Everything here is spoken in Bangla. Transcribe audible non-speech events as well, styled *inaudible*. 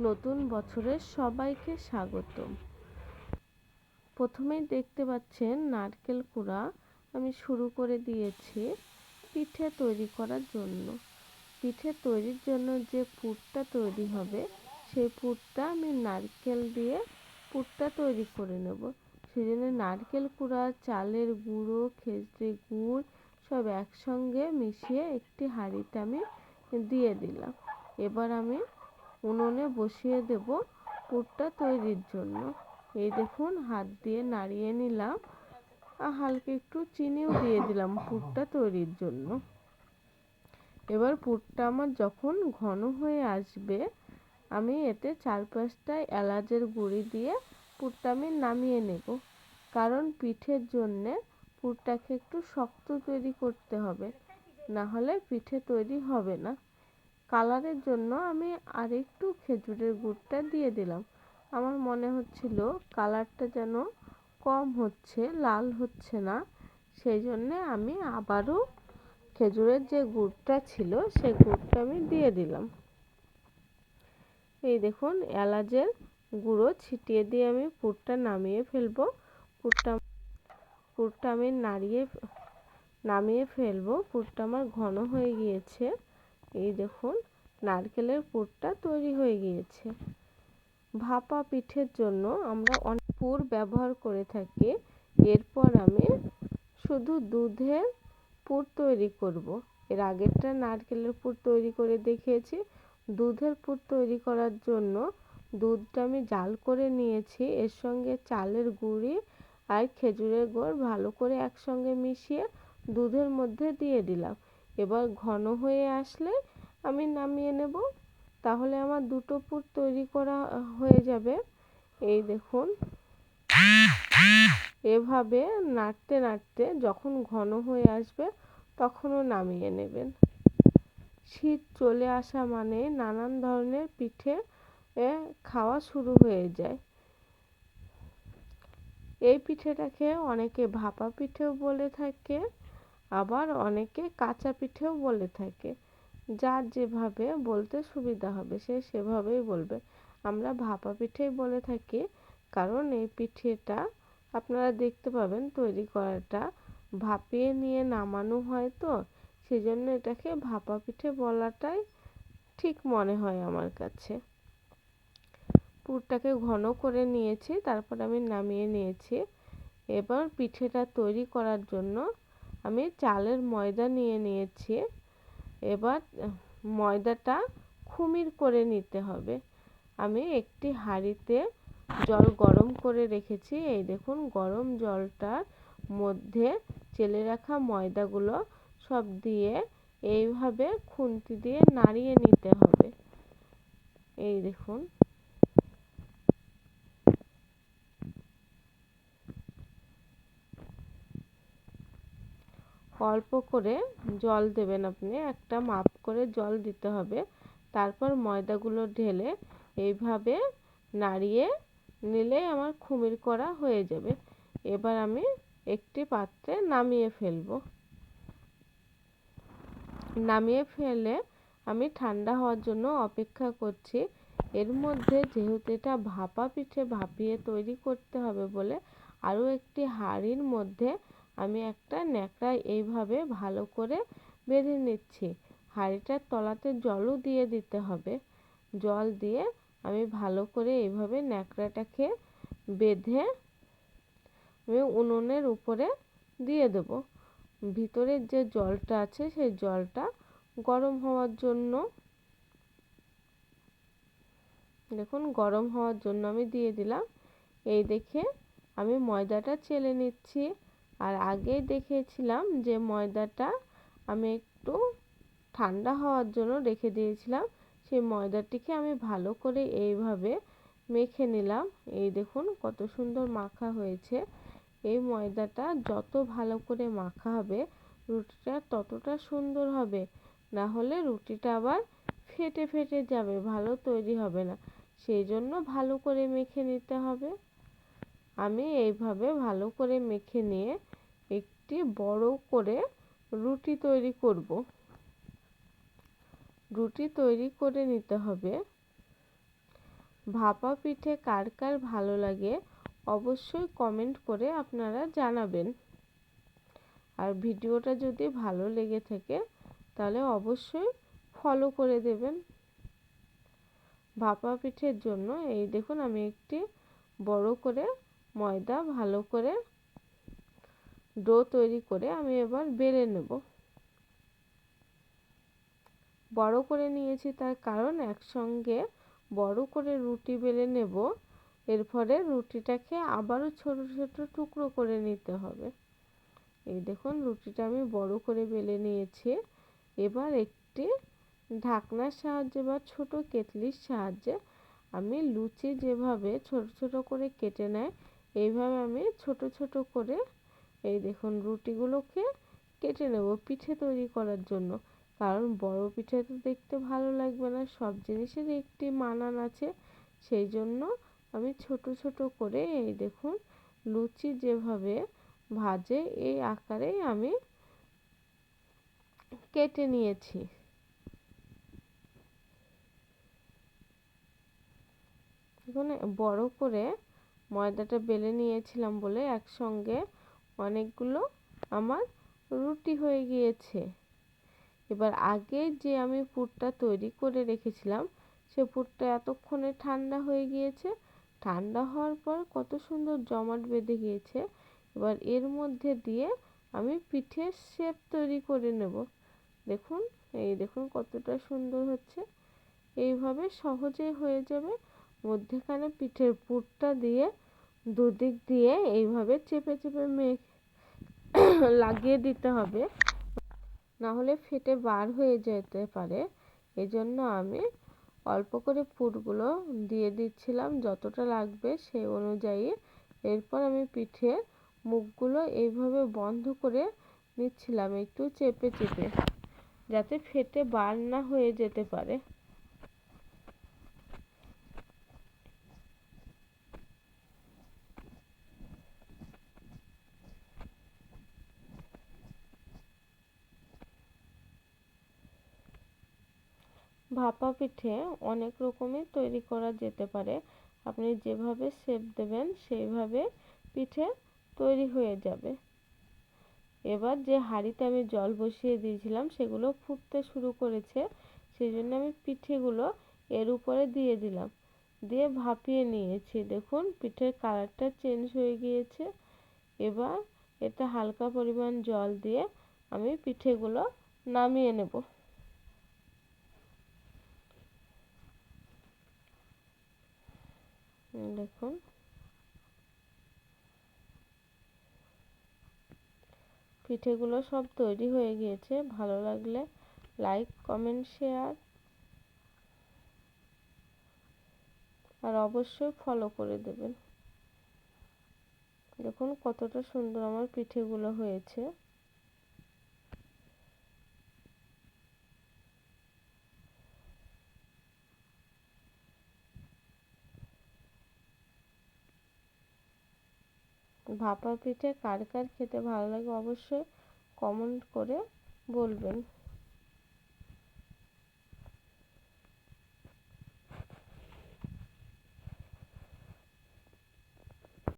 নতুন বছরের সবাইকে স্বাগতম। প্রথমেই দেখতে পাচ্ছেন নারকেল কুড়া আমি শুরু করে দিয়েছি পিঠে তৈরি করার জন্য। পিঠে তৈরির জন্য যে পুরটা তৈরি হবে, সেই পুরটা আমি নারকেল দিয়ে পুরটা তৈরি করে নেব। সেই জন্য নারকেল কুড়া, চালের গুঁড়ো খেজড়ি গুড় সব একসঙ্গে মিশিয়ে একটি হাঁড়িতে আমি দিয়ে দিলাম। এবার আমি উনুনে বসিয়ে দেব পুরটা তৈরির জন্য। এই দেখুন, হাত দিয়ে নাড়িয়ে নিলাম। আর হালকা একটু চিনিও দিয়ে দিলাম পুরটা তৈরির জন্য। এবার পুরটা আমার যখন ঘন হয়ে আসবে, আমি এতে চার পাঁচটা এলাচের গুঁড়ি দিয়ে পুরটা আমি নামিয়ে নেব। কারণ পিঠের জন্যে পুরটাকে একটু শক্ত তৈরি করতে হবে, না হলে পিঠে তৈরি হবে না। কালারের জন্য আমি আরেকটু খেজুরের গুড়টা দিয়ে দিলাম। আমার মনে হচ্ছিল কালারটা যেন কম হচ্ছে, লাল হচ্ছে না। সেই জন্যে আমি আবারও খেজুরের যে গুড়টা ছিল, সেই গুড়টা আমি দিয়ে দিলাম। এই দেখুন, এলাচের গুঁড়ো ছিটিয়ে দিয়ে আমি পুরটা নামিয়ে ফেলব। পুরটা পুরটা আমি নাড়িয়ে, নামিয়ে ফেলব। পুরটা আমার ঘন হয়ে গিয়েছে। এই দেখুন, নারকেলের পুরটা তৈরি হয়ে গিয়েছে। ভাপা পিঠের জন্য আমরা অনেক পুর ব্যবহার করে থাকি। এরপর আমি শুধু দুধের পুর তৈরি করব। এর আগেরটা নারকেলের পুর তৈরি করে দেখিয়েছি। দুধের পুর তৈরি করার জন্য দুধটা আমি জাল করে নিয়েছি। এর সঙ্গে চালের গুঁড়ি আর খেজুরের গুড় ভালো করে একসঙ্গে মিশিয়ে দুধের মধ্যে দিয়ে দিলাম। এবার ঘন হয়ে আসলে আমি নামিয়ে নেব। তাহলে আমার দুটো পুর তৈরি করা হয়ে যাবে। এই দেখুন। এভাবে নাড়তে নাড়তে যখন ঘন হয়ে আসবে, তখনও নামিয়ে নেবেন। শীত চলে আসা মানে নানান ধরনের পিঠে খাওয়া শুরু হয়ে যায়। এই পিঠেটাকে অনেকে ভাপা পিঠেও বলে থাকে। আবার অনেকে কাঁচা পিঠেও বলে থাকে, যার যেভাবে বলতে সুবিধা হবে, সে সেভাবেই বলবে। আমরা ভাপা পিঠেই বলে থাকি, কারণ এই পিঠেটা আপনারা দেখতে পাবেন তৈরি করাটা ভাপিয়ে নিয়ে নামানো হয় তো সেই জন্য এটাকে ভাপা পিঠে বলাটাই ঠিক মনে হয় আমার কাছে। পুরটাকে ঘন করে নিয়েছি, তারপর আমি নামিয়ে নিয়েছি। এবার পিঠেটা তৈরি করার জন্য আমি চালের ময়দা নিয়ে নিয়েছি। এবার ময়দাটা খুমির করে নিতে হবে। আমি একটি হাঁড়িতে জল গরম করে রেখেছি। এই দেখুন, গরম জলটার মধ্যে চেলে রাখা ময়দাগুলো সব দিয়ে এইভাবে খুন্তি দিয়ে নাড়িয়ে নিতে হবে। এই দেখুন। অল্প করে জল দেবেন আপনি, একটা মাপ করে জল দিতে হবে। তারপর ময়দাগুলো ঢেলে এইভাবে নাড়িয়ে নিলেই আমার খুমির করা হয়ে যাবে। এবার আমি একটি পাত্রে নামিয়ে ফেলব। নামিয়ে ফেলে আমি ঠান্ডা হওয়ার জন্য অপেক্ষা করছি। এর মধ্যে যেহেতু এটা ভাপা পিঠে ভাপিয়ে তৈরি করতে হবে বলে আরও একটি হাঁড়ির মধ্যে আমি একটা ন্যাকড়া এইভাবে ভালো করে বেঁধে নিচ্ছি। হাঁড়িটার তলাতে জলও দিয়ে দিতে হবে। জল দিয়ে আমি ভালো করে এইভাবে ন্যাকড়াটাকে বেঁধে আমি উনুনের উপরে দিয়ে দেবো। ভিতরের যে জলটা আছে সেই জলটা গরম হওয়ার জন্য দেখুন, গরম হওয়ার জন্য আমি দিয়ে দিলাম। এই দেখে আমি ময়দাটা চেলে নিচ্ছি। আর আগেই দেখিয়েছিলাম যে ময়দাটা আমি একটু ঠান্ডা হওয়ার জন্য রেখে দিয়েছিলাম। সেই ময়দাটিকে আমি ভালো করে এইভাবে মেখে নিলাম। এই দেখুন কত সুন্দর মাখা হয়েছে। এই ময়দাটা যত ভালো করে মাখা হবে, রুটিটা ততটা সুন্দর হবে। না হলে রুটিটা আবার ফেটে ফেটে যাবে, ভালো তৈরি হবে না। সেই জন্য ভালো করে মেখে নিতে হবে। আমি এইভাবে ভালো করে মেখে নিয়ে একটি বড় করে রুটি তৈরি করব। রুটি তৈরি করে নিতে হবে। ভাপা পিঠে কার কার ভালো লাগে অবশ্যই কমেন্ট করে আপনারা জানাবেন। আর ভিডিওটা যদি ভালো লেগে থাকে, তাহলে অবশ্যই ফলো করে দেবেন। ভাপা পিঠের জন্য এই দেখুন আমি একটি বড় করে ময়দা ভালো করে ডো তৈরি করে আমি এবার বেলে নেব। বড় করে নিয়েছি তার কারণ একসঙ্গে বড় করে রুটি বেলে নেব, এর ফলে রুটিটাকে আবারও ছোট ছোট টুকরো করে নিতে হবে। এই দেখুন রুটিটা আমি বড় করে বেলে নিয়েছি। এবার একটি ঢাকনার সাহায্যে বা ছোট কেটলির সাহায্যে আমি লুচি যেভাবে ছোট ছোট করে কেটে নেয়, এইভাবে আমি ছোট ছোট করে এই দেখুন রুটিগুলোকে কেটে নেব পিঠে তৈরি করার জন্য। কারণ বড় পিঠে তো দেখতে ভালো লাগবে না, সব জিনিসেরই একটি মানান আছে। সেই জন্য আমি ছোট ছোট করে এই দেখুন লুচি যেভাবে ভাজে এই আকারেই আমি কেটে নিয়েছি। এখানে বড় করে ময়দাটা বেলে নিয়েছিলাম বলে একসঙ্গে অনেকগুলো আমার রুটি হয়ে গিয়েছে। এবার আগে যে আমি পুরটা তৈরি করে রেখেছিলাম, সে পুরটা এতক্ষণে ঠান্ডা হয়ে গিয়েছে। ঠান্ডা হওয়ার পর কত সুন্দর জমাট বেঁধে গিয়েছে। এবার এর মধ্যে দিয়ে আমি পিঠের শেপ তৈরি করে নেব। দেখুন, এই দেখুন কতটা সুন্দর হচ্ছে। এইভাবে সহজেই হয়ে যাবে। মধ্যেখানে পিঠের পুরটা দিয়ে দুদিক দিয়ে এইভাবে চেপে চেপে মেখ *laughs* লাগিয়ে দিতে হবে। না হলে ফেটে বার হয়ে যেতে পারে। এজন্য আমি অল্প করে পুরগুলো দিয়ে দিচ্ছিলাম, যতটা লাগবে সেই অনুযায়ী। এরপর আমি পিঠে মুখগুলো এইভাবে বন্ধ করে নিচ্ছিলাম, একটু চেপে চেপে, যাতে ফেটে বার না হয়ে যেতে পারে। ভাপা পিঠে অনেক রকমের তৈরি করা যেতে পারে। আপনি যেভাবে শেপ দেবেন, সেইভাবে পিঠে তৈরি হয়ে যাবে। এবার যে হাঁড়িতে আমি জল বসিয়ে দিয়েছিলাম, সেগুলো ফুটতে শুরু করেছে সেই জন্য আমি পিঠেগুলো এর উপরে দিয়ে দিলাম। দিয়ে ভাপিয়ে নিয়েছি। দেখুন, পিঠের কালারটা চেঞ্জ হয়ে গিয়েছে। এবার এটা হালকা পরিমাণ জল দিয়ে আমি পিঠেগুলো নামিয়ে নেব। দেখুন। পিঠেগুলো সব তৈরি হয়ে গিয়েছে। ভালো লাগলে লাইক কমেন্ট শেয়ার আর অবশ্যই ফলো করে দেবেন। দেখুন কতটা সুন্দর আমার পিঠেগুলো হয়েছে। ভাপা পিঠে কার কার খেতে ভালো লাগে অবশ্যই কমেন্ট করে বলবেন।